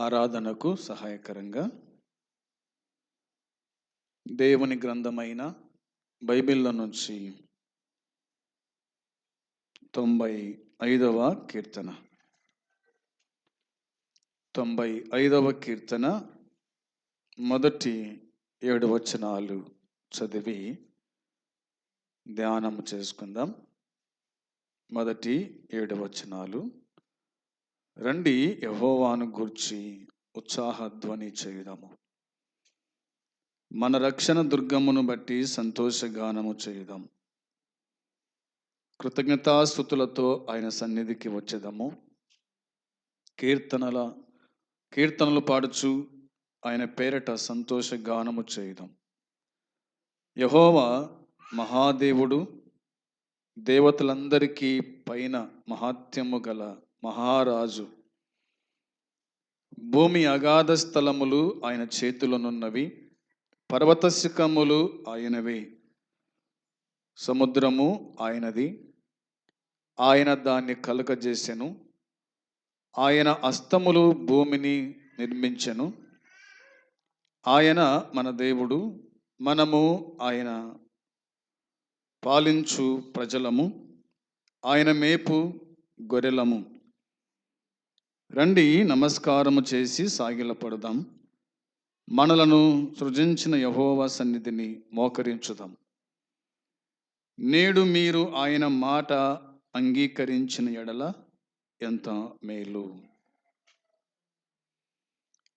ఆరాధనకు సహాయకరంగా దేవుని గ్రంథమైన బైబిల్లో నుంచి తొంభై ఐదవ కీర్తన. తొంభై ఐదవ కీర్తన మొదటి ఏడు వచనాలు చదివి ధ్యానం చేసుకుందాం. మొదటి ఏడు వచనాలు రండి యహోవాను గూర్చి ఉత్సాహధ్వని చేయుదాము. మన రక్షణ దుర్గమును బట్టి సంతోషగానము చేయుదాం. కృతజ్ఞతాస్థుతులతో ఆయన సన్నిధికి వచ్చేదము. కీర్తనల కీర్తనలు పాడుచు ఆయన పేరట సంతోష గానము చేయుదాం. యహోవా మహాదేవుడు దేవతలందరికీ పైన మహాత్యము గల మహారాజు. భూమి అగాధ స్థలములు ఆయన చేతులనున్నవి పర్వత శిఖములు ఆయనవి. సముద్రము ఆయనది. ఆయన దాన్ని కలుగజేసెను. ఆయన అస్తములు భూమిని నిర్మించెను. ఆయన మన దేవుడు మనము ఆయన పాలించు ప్రజలము. ఆయన మేపు గొర్రెలము. రండి నమస్కారము చేసి సాగిలపడదాం. మనలను సృజించిన యహోవా సన్నిధిని మోకరించుదాం. నేడు మీరు ఆయన మాట అంగీకరించిన ఎడల ఎంత మేలు.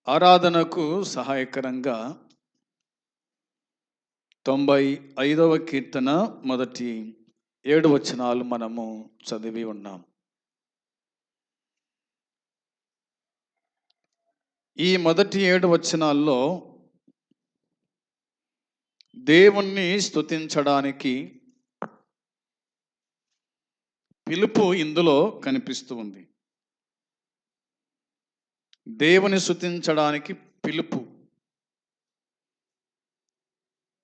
ఆరాధనకు సహాయకరంగా తొంభై ఐదవ కీర్తన మొదటి ఏడు వచనాలు మనము చదివి ఉన్నాం. ఈ మొదటి ఏడు వచనాల్లో దేవుణ్ణి స్తుతించడానికి పిలుపు ఇందులో కనిపిస్తూ ఉంది. దేవుని స్థుతించడానికి పిలుపు.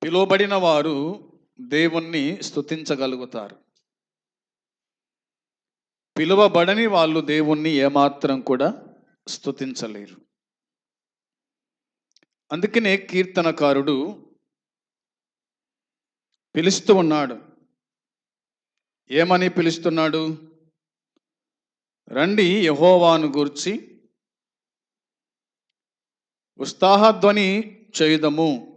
పిలువబడిన వారు దేవుణ్ణి స్థుతించగలుగుతారు పిలువబడని వాళ్ళు దేవుణ్ణి ఏమాత్రం కూడా స్థుతించలేరు అందుకనే కీర్తనకారుడు పిలుస్తూ ఉన్నాడు. ఏమని పిలుస్తున్నాడు? రండి యహోవాను గూర్చి ఉత్సాహధ్వని చేయుదము.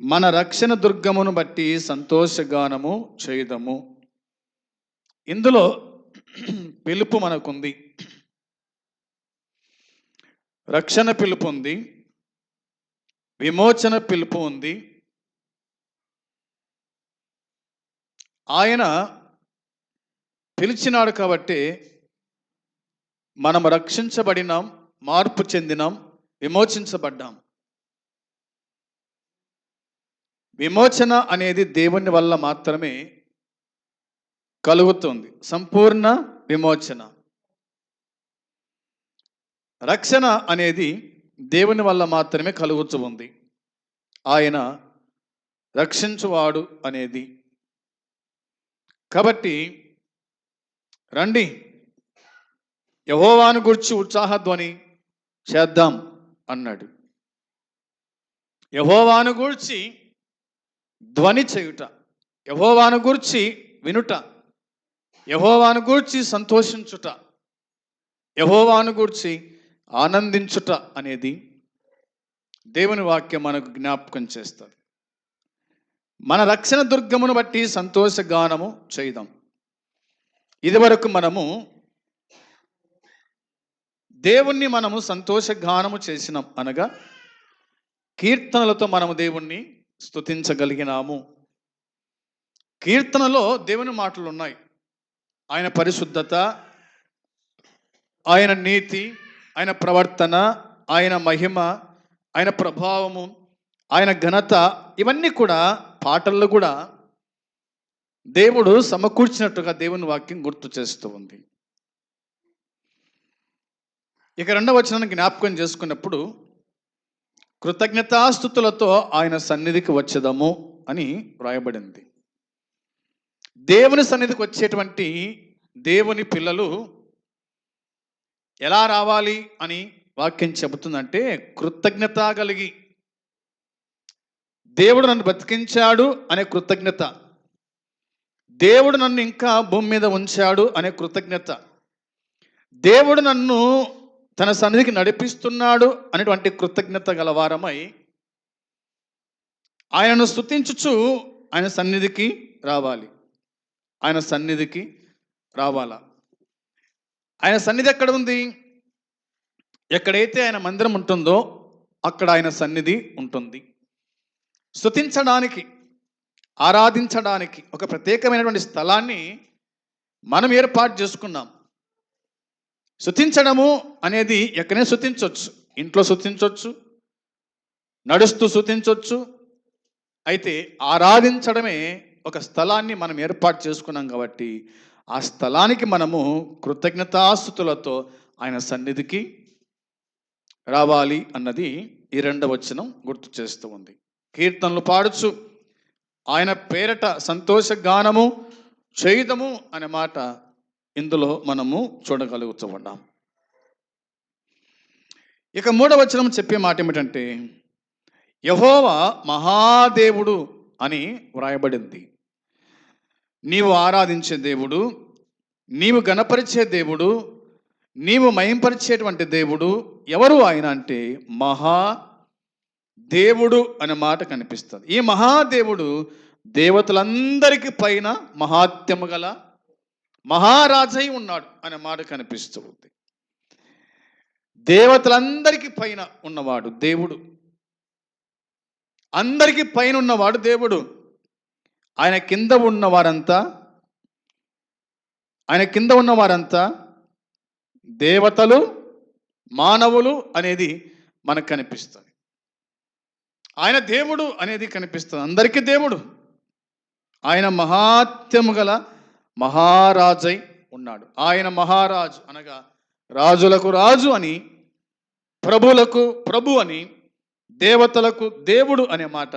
మన రక్షణ దుర్గమును బట్టి సంతోషగానము చేయుదము. ఇందులో పిలుపు మనకుంది. రక్షణ పిలుపు ఉంది విమోచన పిలుపు ఉంది. ఆయన పిలిచినాడు కాబట్టి మనం రక్షించబడినాం మార్పు చెందినాం విమోచించబడ్డాం. విమోచన అనేది దేవుని వల్ల మాత్రమే కలుగుతుంది. సంపూర్ణ విమోచన. రక్షణ అనేది దేవుని వల్ల మాత్రమే కలుగుతూ ఉంది. ఆయన రక్షించువాడు అనేది. కాబట్టి రండి. యహోవాను గురించి ఉత్సాహధ్వని చేద్దాం అన్నాడు. యహోవాను గూర్చి ధ్వని చేయుట. యహోవాను గూర్చి వినుట. యహోవాను గూర్చి సంతోషించుట. యహోవాను గూర్చి ఆనందించుట అనేది దేవుని వాక్యం మనకు జ్ఞాపకం చేస్తుంది. మన రక్షణ దుర్గమును బట్టి సంతోష గానము చేద్దాం ఇదివరకు మనము దేవుణ్ణి మనము సంతోష గానము చేసినాం అనగా కీర్తనలతో మనము దేవుణ్ణి స్తుతించగలిగినాము. కీర్తనలో దేవుని మాటలు ఉన్నాయి ఆయన పరిశుద్ధత ఆయన నీతి ఆయన ప్రవర్తన ఆయన మహిమ ఆయన ప్రభావము ఆయన ఘనత ఇవన్నీ కూడా పాటల్లో కూడా దేవుడు సమకూర్చినట్టుగా దేవుని వాక్యం గుర్తు చేస్తూ ఉంది. ఇక రెండవ వచనాన్ని జ్ఞాపకం చేసుకున్నప్పుడు కృతజ్ఞతాస్థుతులతో ఆయన సన్నిధికి వచ్చేదము అని వ్రాయబడింది. దేవుని సన్నిధికి వచ్చేటువంటి దేవుని పిల్లలు ఎలా రావాలి అని వాక్యం చెబుతుందంటే కృతజ్ఞత కలిగి. దేవుడు నన్ను బతికించాడు అనే కృతజ్ఞత. దేవుడు నన్ను ఇంకా భూమి మీద ఉంచాడు అనే కృతజ్ఞత. దేవుడు నన్ను తన సన్నిధికి నడిపిస్తున్నాడు అనేటువంటి కృతజ్ఞత గలవారమై ఆయనను స్థుతించుచు ఆయన సన్నిధికి రావాలి. ఆయన సన్నిధికి రావాలా? ఆయన సన్నిధి ఎక్కడ ఉంది? ఎక్కడైతే ఆయన మందిరం ఉంటుందో అక్కడ ఆయన సన్నిధి ఉంటుంది. స్తుతించడానికి ఆరాధించడానికి ఒక ప్రత్యేకమైనటువంటి స్థలాన్ని మనం ఏర్పాటు చేసుకున్నాం. శుతించడము అనేది ఎక్కడైనా శుతించవచ్చు ఇంట్లో శుతించవచ్చు నడుస్తూ శుతించవచ్చు అయితే ఆరాధించడమే ఒక స్థలాన్ని మనం ఏర్పాటు చేసుకున్నాం కాబట్టి ఆ స్థలానికి మనము కృతజ్ఞతాస్థుతులతో ఆయన సన్నిధికి రావాలి అన్నది ఈ రెండవ వచనం గుర్తు చేస్తూ ఉంది. కీర్తనలు పాడుచు ఆయన పేరట సంతోష గానము చేయుదము అనే మాట ఇందులో మనము చూడగలుగుతూ ఉన్నాం ఇక మూడవ వచనం చెప్పే మాట ఏమిటంటే యహోవా మహాదేవుడు అని వ్రాయబడింది. నీవు ఆరాధించే దేవుడు నీవు గణపరిచే దేవుడు నీవు మయంపరిచేటువంటి దేవుడు ఎవరు ఆయన అంటే మహా దేవుడు అనే మాట కనిపిస్తుంది. ఈ మహాదేవుడు దేవతలందరికీ పైన మహాత్యము గల మహారాజై ఉన్నాడు అనే మాట కనిపిస్తూ ఉంది. దేవతలందరికీ పైన ఉన్నవాడు దేవుడు. అందరికీ పైన ఉన్నవాడు దేవుడు. ఆయన కింద ఉన్నవారంతా ఆయన కింద ఉన్న వారంతా దేవతలు మానవులు అనేది మనకు కనిపిస్తుంది. ఆయన దేవుడు అనేది కనిపిస్తుంది. అందరికీ దేవుడు. ఆయన మహాత్యము గల మహారాజై ఉన్నాడు. ఆయన మహారాజు అనగా రాజులకు రాజు అని ప్రభులకు ప్రభు అని దేవతలకు దేవుడు అనే మాట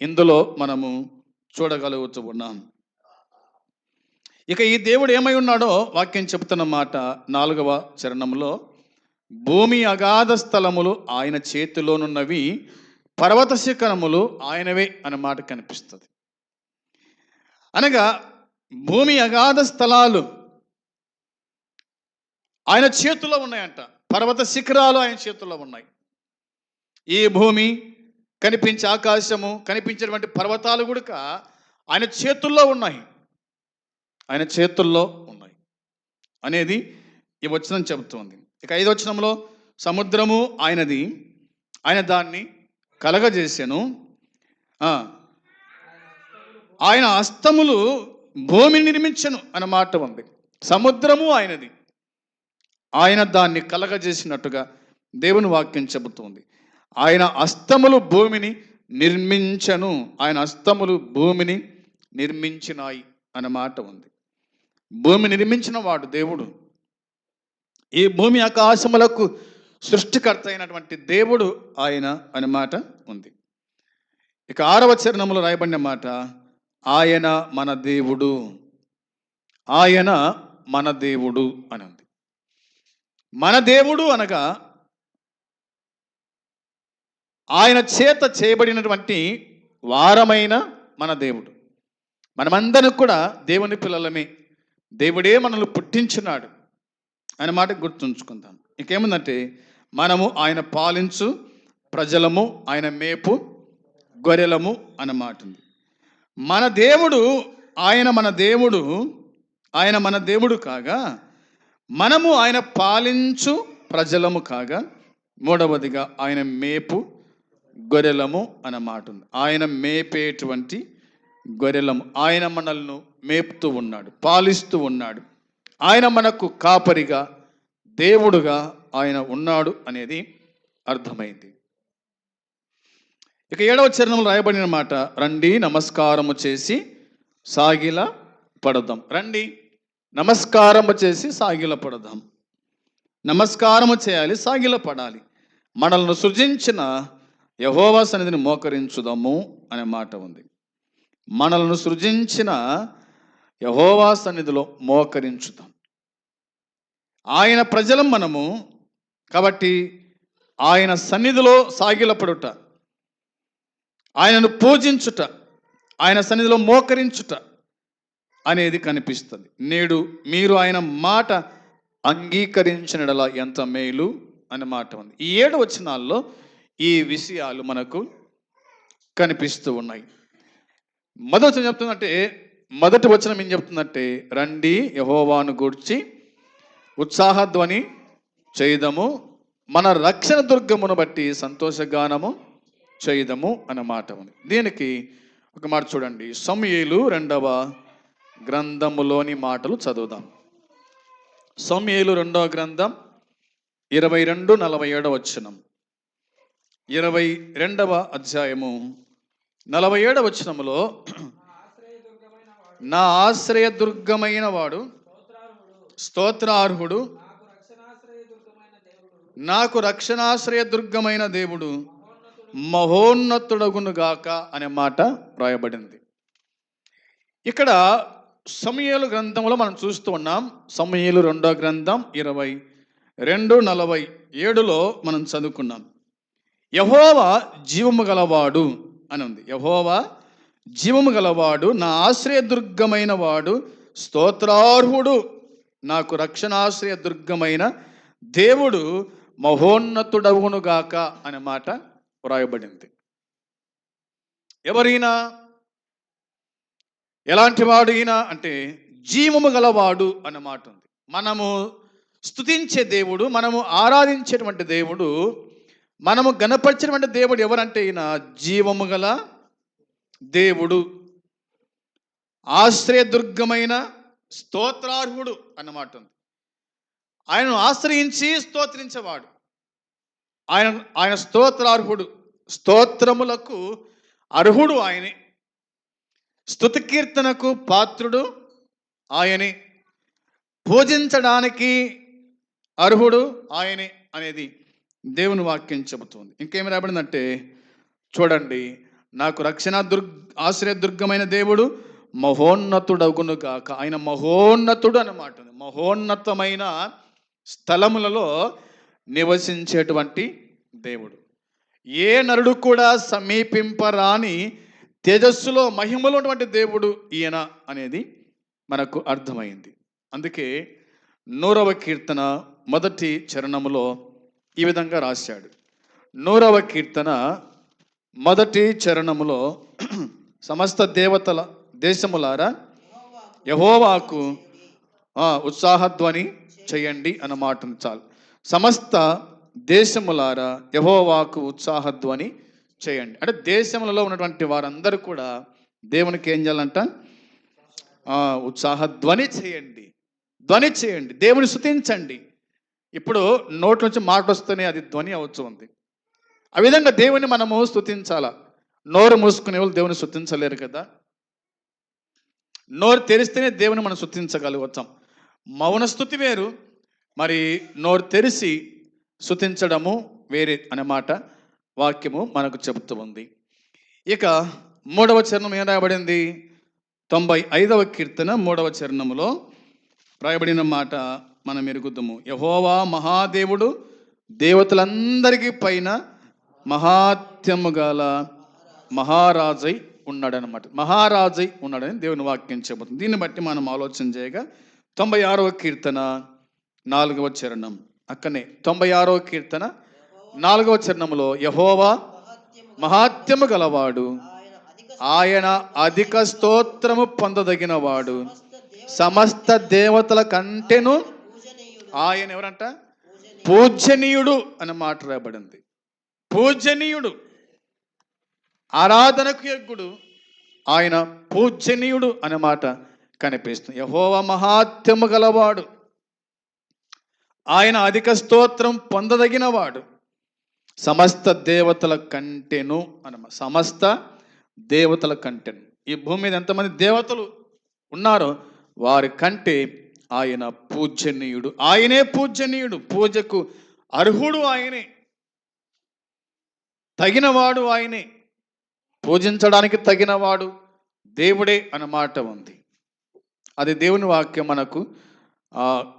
ఇందులో మనము చూడగలుగుతూ ఉన్నాం. ఇక ఈ దేవుడు ఏమై ఉన్నాడో వాక్యం చెబుతున్న మాట నాలుగవ చరణంలో భూమి అగాధ స్థలములు ఆయన చేతిలోనున్నవి పర్వత శిఖరములు ఆయనవే అనే మాట కనిపిస్తుంది. అనగా భూమి అగాధ స్థలాలు ఆయన చేతుల్లో ఉన్నాయంట. పర్వత శిఖరాలు ఆయన చేతుల్లో ఉన్నాయి. ఈ భూమి కనిపించే ఆకాశము కనిపించేటువంటి పర్వతాలు కూడా ఆయన చేతుల్లో ఉన్నాయి. ఆయన చేతుల్లో ఉన్నాయి. అనేది ఈ వచనం చెబుతోంది. ఇక ఐదు వచనంలో సముద్రము ఆయనది ఆయన దాన్ని కలగజేసాను. ఆయన అస్తములు భూమిని నిర్మించను అన్న మాట ఉంది. సముద్రము ఆయనది. ఆయన దాన్ని కలగజేసినట్టుగా దేవుని వాక్యం చెబుతుంది. ఆయన అస్తములు భూమిని నిర్మించను. ఆయన అస్తములు భూమిని నిర్మించినాయి అన్న మాట ఉంది. భూమి నిర్మించిన వాడు దేవుడు. ఈ భూమి ఆకాశములకు సృష్టికర్త అయినటువంటి దేవుడు ఆయన అనే మాట ఉంది. ఇక ఆరవ చరణంలో రాయబడిన మాట ఆయన మన దేవుడు. ఆయన మన దేవుడు అని ఉంది. మన దేవుడు అనగా ఆయన చేత చేయబడినటువంటి వారమైన మన దేవుడు. మనమందరం కూడా దేవుని పిల్లలమే. దేవుడే మనల్ని పుట్టించున్నాడు అనే మాట గుర్తుంచుకుందాం. ఇంకేముందంటే మనము ఆయన పాలించు ప్రజలము ఆయన మేపు గొర్రెలము అన్న మాట ఉంది. మన దేవుడు ఆయన మన దేవుడు ఆయన మన దేవుడు కాగా మనము ఆయన పాలించు ప్రజలము కాగా మూడవదిగా ఆయన మేపు గొర్రెలము అన్న మాట ఉంది ఆయన మేపేటువంటి గొర్రెలము. ఆయన మనల్ని మేపుతూ ఉన్నాడు పాలిస్తూ ఉన్నాడు. ఆయన మనకు కాపరిగా దేవుడుగా ఆయన ఉన్నాడు అనేది అర్థమైంది. ఇక ఏడవ చరణంలో రాయబడిన మాట రండి నమస్కారము చేసి సాగిల పడదాం. రండి నమస్కారము చేసి సాగిల పడదాం. నమస్కారము చేయాలి సాగిల పడాలి. మనల్ని సృజించిన యహోవా సన్నిధిని మోకరించుదాము అనే మాట ఉంది. మనలను సృజించిన యహోవా సన్నిధిలో మోకరించుదాం. ఆయన ప్రజలం మనము కాబట్టి ఆయన సన్నిధిలో సాగిలపడుట ఆయనను పూజించుట ఆయన సన్నిధిలో మోకరించుట అనేది కనిపిస్తుంది. నేడు మీరు ఆయన మాట అంగీకరించినడలా ఎంత మేలు అనే మాట ఉంది. ఈ ఏడు వచనాల్లో ఈ విషయాలు మనకు కనిపిస్తూ ఉన్నాయి. మొదటి చెప్తుందంటే మొదటి వచనం ఏం చెప్తుందంటే రండి యహోవాను గూర్చి ఉత్సాహధ్వని చేయదము మన రక్షణ దుర్గమును బట్టి సంతోషగానము చేయదము అన్నమాట ఉంది. దీనికి ఒక మాట చూడండి. సమయలు రెండవ గ్రంథములోని మాటలు చదువుదాం. సమయలు రెండవ గ్రంథం ఇరవై రెండు నలభై ఏడవ వచనం. ఇరవై రెండవ అధ్యాయము. నలభై ఏడవ వచనములో నా ఆశ్రయ దుర్గమైన వాడు స్తోత్రార్హుడు నాకు రక్షణాశ్రయ దుర్గమైన దేవుడు మహోన్నతుడగునుగాక అనే మాట రాయబడింది ఇక్కడ సమయలు గ్రంథంలో మనం చూస్తూ ఉన్నాం. సమయలు రెండో గ్రంథం ఇరవై రెండు నలభై ఏడులో మనం చదువుకున్నాం. యహోవా జీవము గలవాడు అని ఉంది. యహోవా జీవము గలవాడు నా ఆశ్రయదుర్గమైన వాడు స్తోత్రార్హుడు నాకు రక్షణాశ్రయ దుర్గమైన దేవుడు మహోన్నతుడవునుగాక అనే మాట వ్రాయబడింది. ఎవరైనా ఎలాంటి వాడు అంటే జీవము గలవాడు అనే మాట ఉంది. మనము స్తుతించే దేవుడు మనము ఆరాధించేటువంటి దేవుడు మనము గణపరిచినటువంటి దేవుడు ఎవరంటే ఈయన జీవము గల దేవుడు. ఆశ్రయదుర్గమైన స్తోత్రార్హుడు అన్నమాట ఉంది. ఆయనను ఆశ్రయించి స్తోత్రించేవాడు. ఆయన ఆయన స్తోత్రార్హుడు స్తోత్రములకు అర్హుడు ఆయనే. స్తుతి కీర్తనకు పాత్రుడు ఆయనే. పూజించడానికి అర్హుడు ఆయనే అనేది. దేవుని వాక్యం చెబుతుంది. ఇంకేమి రాబడిందంటే చూడండి నాకు రక్షణ దుర్గ ఆశ్రయ దుర్గమైన దేవుడు మహోన్నతుడగును కాక ఆయన మహోన్నతుడు అన్నమాట మహోన్నతమైన స్థలములలో నివసించేటువంటి దేవుడు. ఏ నరుడు కూడా సమీపింపరాని తేజస్సులో మహిమలో ఉన్నటువంటి దేవుడు ఈయన అనేది మనకు అర్థమైంది. అందుకే నూరవ కీర్తన మొదటి చరణములో ఈ విధంగా రాశాడు. నూరవ కీర్తన మొదటి చరణములో సమస్త దేవతల దేశములారా యహోవాకు ఉత్సాహధ్వని చేయండి అన్నమాట చాలు. సమస్త దేశములారా యహోవాకు ఉత్సాహధ్వని చేయండి. అంటే దేశములలో ఉన్నటువంటి వారందరూ కూడా దేవునికి ఏం చేయాలంట? ఉత్సాహధ్వని చేయండి. ధ్వని చేయండి. దేవుని స్థుతించండి ఇప్పుడు నోటి నుంచి మాట వస్తేనే అది ధ్వని అవచ్చు ఉంది ఆ విధంగా దేవుని మనము స్తుతించాలా? నోరు మూసుకునే వాళ్ళు దేవుని స్థుతించలేరు కదా? నోరు తెరిస్తేనే దేవుని మనం స్తుతించగలుగుతాం. మౌన స్థుతి వేరు మరి నోరు తెరిసి స్థుతించడము వేరే అనే మాట వాక్యము మనకు చెబుతూ ఉంది. ఇక మూడవ చరణం ఏం రాయబడింది? తొంభై ఐదవ కీర్తన మూడవ చరణములో రాయబడిన మాట మనం ఎరుగుద్దాము యహోవా మహాదేవుడు దేవతలందరికీ పైన మహాత్యము గల మహారాజై ఉన్నాడనమాట మహారాజై ఉన్నాడని దేవుని వాక్యం చెబుతుంది దీన్ని బట్టి మనం ఆలోచన చేయగా తొంభై ఆరవ కీర్తన నాలుగవ చరణం. అక్కనే తొంభై ఆరవ కీర్తన నాలుగవ చరణంలో యహోవా మహాత్యము గలవాడు. ఆయన అధిక స్తోత్రము పొందదగినవాడు. సమస్త దేవతల కంటేను ఆయన ఎవరంట? పూజనీయుడు అన్న మాట రాబడింది. పూజనీయుడు. ఆరాధనకు యజ్ఞుడు ఆయన పూజనీయుడు అనే మాట కనిపిస్తుంది. యహోవ మహాత్యము గలవాడు. ఆయన అధిక స్తోత్రం పొందదగినవాడు. సమస్త దేవతల కంటెను అనమా సమస్త దేవతల కంటెను. ఈ భూమి మీద ఎంతమంది దేవతలు ఉన్నారో వారి కంటే ఆయన పూజనీయుడు. ఆయనే పూజనీయుడు. పూజకు అర్హుడు ఆయనే. తగినవాడు ఆయనే. పూజించడానికి తగినవాడు దేవుడే అన్నమాట ఉంది. అది దేవుని వాక్యం మనకు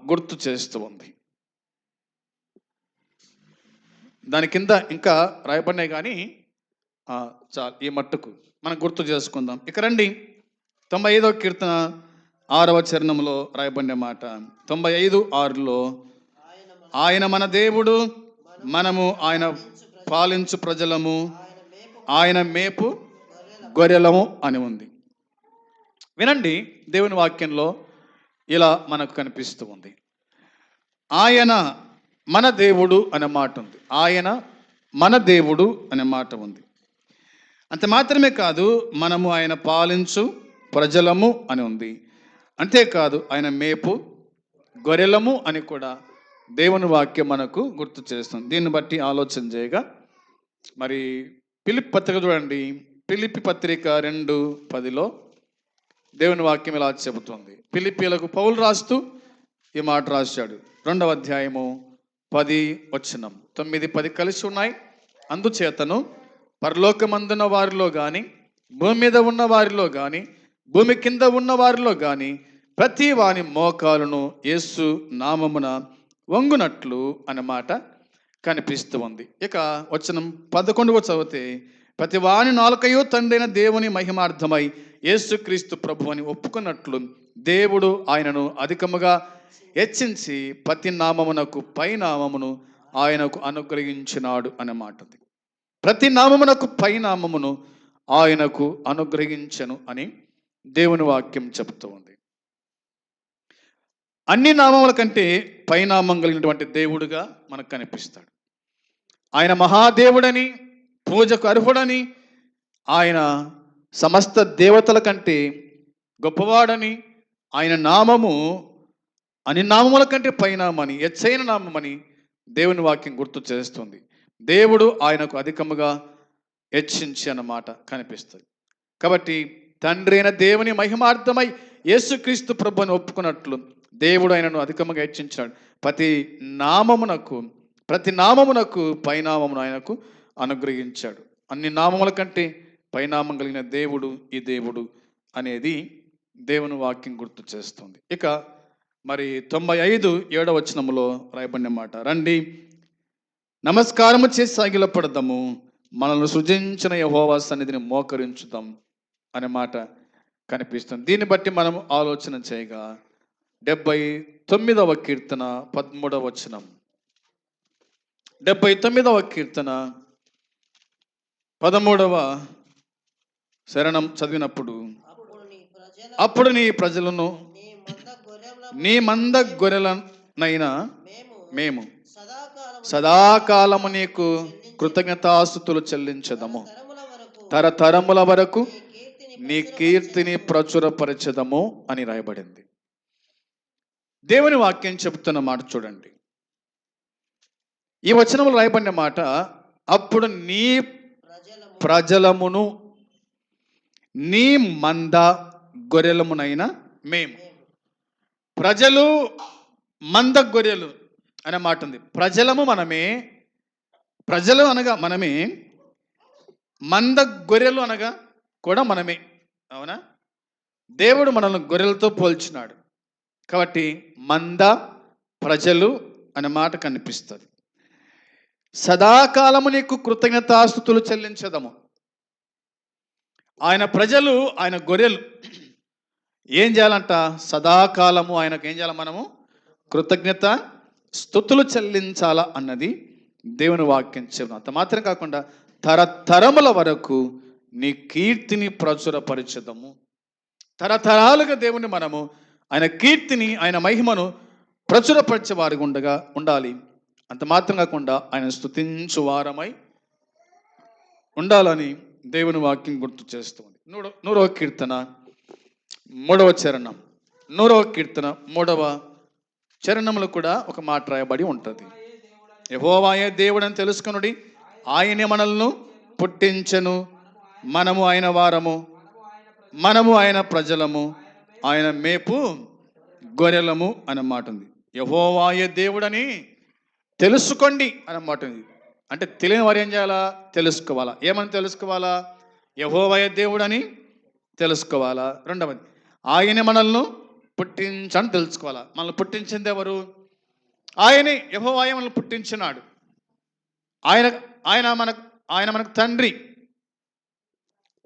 గుర్తు చేస్తూ ఉంది. దాని కింద ఇంకా రాయబడినాయి కానీ చాలు ఈ మట్టుకు. మనం గుర్తు చేసుకుందాం. ఇక రండి. తొంభై ఐదో కీర్తన ఆరవ చరణంలో రాయబడిన మాట. తొంభై ఐదు ఆరులో ఆయన మన దేవుడు మనము ఆయన పాలించు ప్రజలము ఆయన మేపు గొర్రెలము అని ఉంది. వినండి దేవుని వాక్యంలో ఇలా మనకు కనిపిస్తూ ఉంది. ఆయన మన దేవుడు అనే మాట ఉంది. ఆయన మన దేవుడు అనే మాట ఉంది. అంత మాత్రమే కాదు మనము ఆయన పాలించు ప్రజలము అని ఉంది. అంతేకాదు ఆయన మేపు గొర్రెలము అని కూడా దేవుని వాక్యం మనకు గుర్తు చేస్తుంది. దీన్ని బట్టి ఆలోచన చేయగా మరి పిలిపి పత్రిక చూడండి. పిలిపి పత్రిక రెండు పదిలో దేవుని వాక్యం ఇలా చెబుతుంది. పిలిపిలకు పౌలు రాస్తూ ఈ మాట రాశాడు. రెండవ అధ్యాయము పది వచ్చినం తొమ్మిది పది కలిసి ఉన్నాయి. అందుచేతను పరలోకమందున వారిలో కానీ భూమి మీద ఉన్న వారిలో కానీ భూమి కింద ఉన్న వారిలో కానీ ప్రతి వాని మోకాలను యేసు నామమున వంగునట్లు అన్నమాట కనిపిస్తూ ఉంది. ఇక వచనం పదకొండవ చదివితే ప్రతి వాని నాలుకయో తండ్రైన దేవుని మహిమార్థమై యేసుక్రీస్తు ప్రభు అని ఒప్పుకున్నట్లు దేవుడు ఆయనను అధికముగా హెచ్చించి ప్రతి నామమునకు పై నామమును ఆయనకు అనుగ్రహించినాడు అనే మాట ఉంది. ప్రతి నామమునకు పై నామమును ఆయనకు అనుగ్రహించను అని దేవుని వాక్యం చెబుతూ ఉంది. అన్ని నామముల కంటే పైనామం కలిగినటువంటి దేవుడుగా మనకు కనిపిస్తాడు. ఆయన మహాదేవుడని పూజకు అర్హుడని ఆయన సమస్త దేవతల కంటే గొప్పవాడని ఆయన నామము అన్ని నామముల కంటే పైనామని ఎచ్చైన నామమని దేవుని వాక్యం గుర్తు చేస్తుంది. దేవుడు ఆయనకు అధికముగా హెచ్చించి అన్నమాట కనిపిస్తుంది. కాబట్టి తండ్రి అయిన దేవుని మహిమార్థమై యేసుక్రీస్తు ప్రభుని ఒప్పుకున్నట్లు దేవుడు ఆయనను అధికముగా హెచ్చించాడు. ప్రతి నామమునకు ప్రతి నామమునకు పైనామమును ఆయనకు అనుగ్రహించాడు. అన్ని నామముల కంటే పైనామం కలిగిన దేవుడు ఈ దేవుడు అనేది దేవుని వాక్యం గుర్తు చేస్తుంది. ఇక మరి తొంభై ఐదు ఏడవ వచనములో రాయబడిన మాట రండి. నమస్కారము చేసి సాగిలపడదాము మనల్ని సృజించిన యహోవా సన్నిధిని మోకరించుదాం. అనే మాట కనిపిస్తుంది. దీన్ని బట్టి మనం ఆలోచన చేయగా డెబ్బై తొమ్మిదవ కీర్తన పదమూడవ వచనం. డెబ్బై తొమ్మిదవ కీర్తన పదమూడవ శరణం చదివినప్పుడు అప్పుడు నీ ప్రజలను నీ మంద గొర్రెల గొర్రెలనైనా మేము సదాకాలము నీకు కృతజ్ఞతాస్తుతులు చెల్లించదము. తరముల తరతరముల వరకు నీ కీర్తిని ప్రచురపరచదము అని రాయబడింది. దేవుని వాక్యం చెబుతున్న మాట చూడండి. ఈ వచనములు రాయబడిన మాట అప్పుడు నీ ప్రజలము ప్రజలమును నీ మంద గొర్రెలమునైన మేము. మేము. ప్రజలు మంద గొర్రెలు అనే మాట ఉంది. ప్రజలము మనమే ప్రజలు అనగా మనమే మంద గొర్రెలు అనగా కూడా మనమే. అవునా? దేవుడు మనల్ని గొర్రెలతో పోల్చినాడు. కాబట్టి మంద ప్రజలు అనే మాట కనిపిస్తుంది. సదాకాలము నీకు కృతజ్ఞతాస్తుతులు చెల్లించదము. ఆయన ప్రజలు ఆయన గొర్రెలు ఏం చేయాలంట? సదాకాలము ఆయనకు ఏం చేయాలి మనము? కృతజ్ఞత స్థుతులు చెల్లించాలా అన్నది దేవుని వాక్యం చెబుతాం అంత మాత్రం కాకుండా తరతరముల వరకు నీ కీర్తిని ప్రచురపరచదము. తరతరాలుగా దేవుని మనము ఆయన కీర్తిని ఆయన మహిమను ప్రచురపరిచే వారి ఉండగా ఉండాలి. అంత మాత్రం కాకుండా ఆయన స్థుతించు వారమై ఉండాలని దేవుని వాక్యం గుర్తు చేస్తుంది. నూడో నూరవ కీర్తన మూడవ చరణం. నూరవ కీర్తన మూడవ చరణంలో కూడా ఒక మాట రాయబడి ఉంటుంది. యహోవాయే దేవుడని తెలుసుకునుడి. ఆయనే మనల్ని పుట్టించను. మనము ఆయన వారము మనము ఆయన ప్రజలము ఆయన మేపు గొర్రెలము అన్నమాట ఉంది యహోవాయే దేవుడని తెలుసుకోండి అన్నమాట ఉంది అంటే తెలియని వారు ఏం చేయాలా? తెలుసుకోవాలా. ఏమని తెలుసుకోవాలా? యహోవాయ దేవుడని తెలుసుకోవాలా. రెండవది ఆయన మనల్ని పుట్టించని తెలుసుకోవాలా. మనల్ని పుట్టించింది ఎవరు? ఆయనే యహోవాయ మనల్ని పుట్టించినాడు. ఆయన ఆయన మనకు ఆయన మనకు తండ్రి.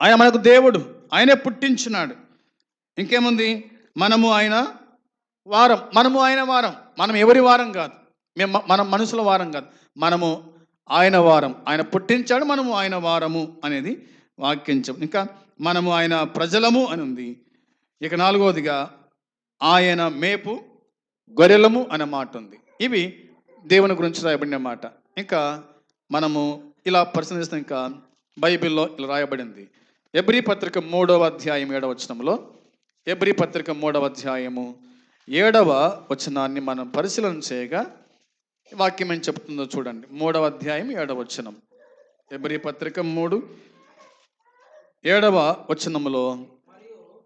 ఆయన మనకు దేవుడు. ఆయనే పుట్టించినాడు. ఇంకేముంది? మనము ఆయన వారం. మనము ఆయన వారం. మనం ఎవరి వారం కాదు. మేము మనం మనుషుల వారం కాదు. మనము ఆయన వారం. ఆయన పుట్టించాడు మనము ఆయన వారము అనేది వాక్యం ఇంకా మనము ఆయన ప్రజలము అని ఉంది ఇక నాలుగవదిగా ఆయన మేపు గొర్రెలము అనే మాట ఉంది ఇవి దేవుని గురించి రాయబడిన మాట. ఇంకా మనము ఇలా పరిశీలిస్తే ఇంకా బైబిల్లో ఇలా రాయబడింది. ఎబ్రి పత్రిక మూడవ అధ్యాయం ఏడవ వచనంలో ఎబ్రి పత్రిక మూడవ అధ్యాయము ఏడవ వచనాన్ని మనం పరిశీలన చేయగా వాక్యం ఏం చెప్తుందో చూడండి. మూడవ అధ్యాయం ఏడవ వచనం. ఎబ్రి పత్రిక మూడు ఏడవ వచనములో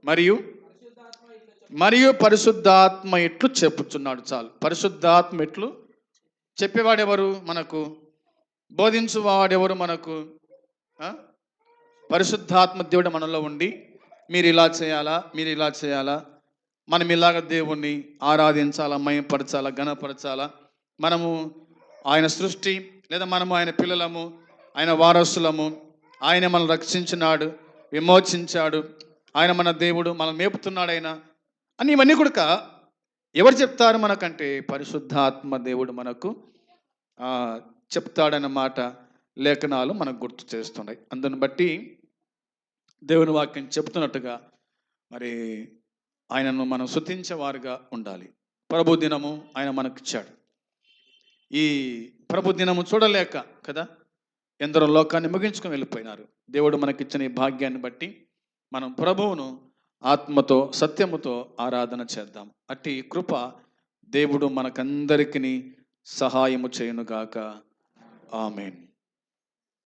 మరియు మరియు పరిశుద్ధాత్మ ఎట్లు చెప్పుచున్నాడు చాలు. పరిశుద్ధాత్మ ఎట్లు? చెప్పేవాడెవరు మనకు? బోధించువాడెవరు మనకు? పరిశుద్ధాత్మ దేవుడు మనలో ఉండి మీరు ఇలా చేయాలా మీరు ఇలా చేయాలా? మనం ఇలాగ దేవుణ్ణి ఆరాధించాలా మయంపరచాలా గణపరచాలా మనము ఆయన సృష్టి లేదా మనము ఆయన పిల్లలము ఆయన వారసులము ఆయన మనల్ని రక్షించినాడు విమోచించాడు ఆయన మన దేవుడు మనం మేపుతున్నాడు ఆయన అని ఇవన్నీ కూడా ఎవరు చెప్తారు మనకంటే? పరిశుద్ధాత్మ దేవుడు మనకు చెప్తాడన్న మాట లేఖనాలు మనకు గుర్తు చేస్తున్నాయి. అందుని బట్టి దేవుని వాక్యం చెబుతున్నట్టుగా మరి ఆయనను మనం శుద్ధించేవారుగా ఉండాలి. ప్రభు దినము ఆయన మనకిచ్చాడు. ఈ ప్రభు దినము చూడలేక కదా ఎందరో లోకాన్ని ముగించుకొని వెళ్ళిపోయినారు. దేవుడు మనకిచ్చిన ఈ భాగ్యాన్ని బట్టి మనం ప్రభువును ఆత్మతో సత్యముతో ఆరాధన చేద్దాం. అట్టి కృప దేవుడు మనకందరికీ సహాయము చేయునుగాక. ఆమెన్.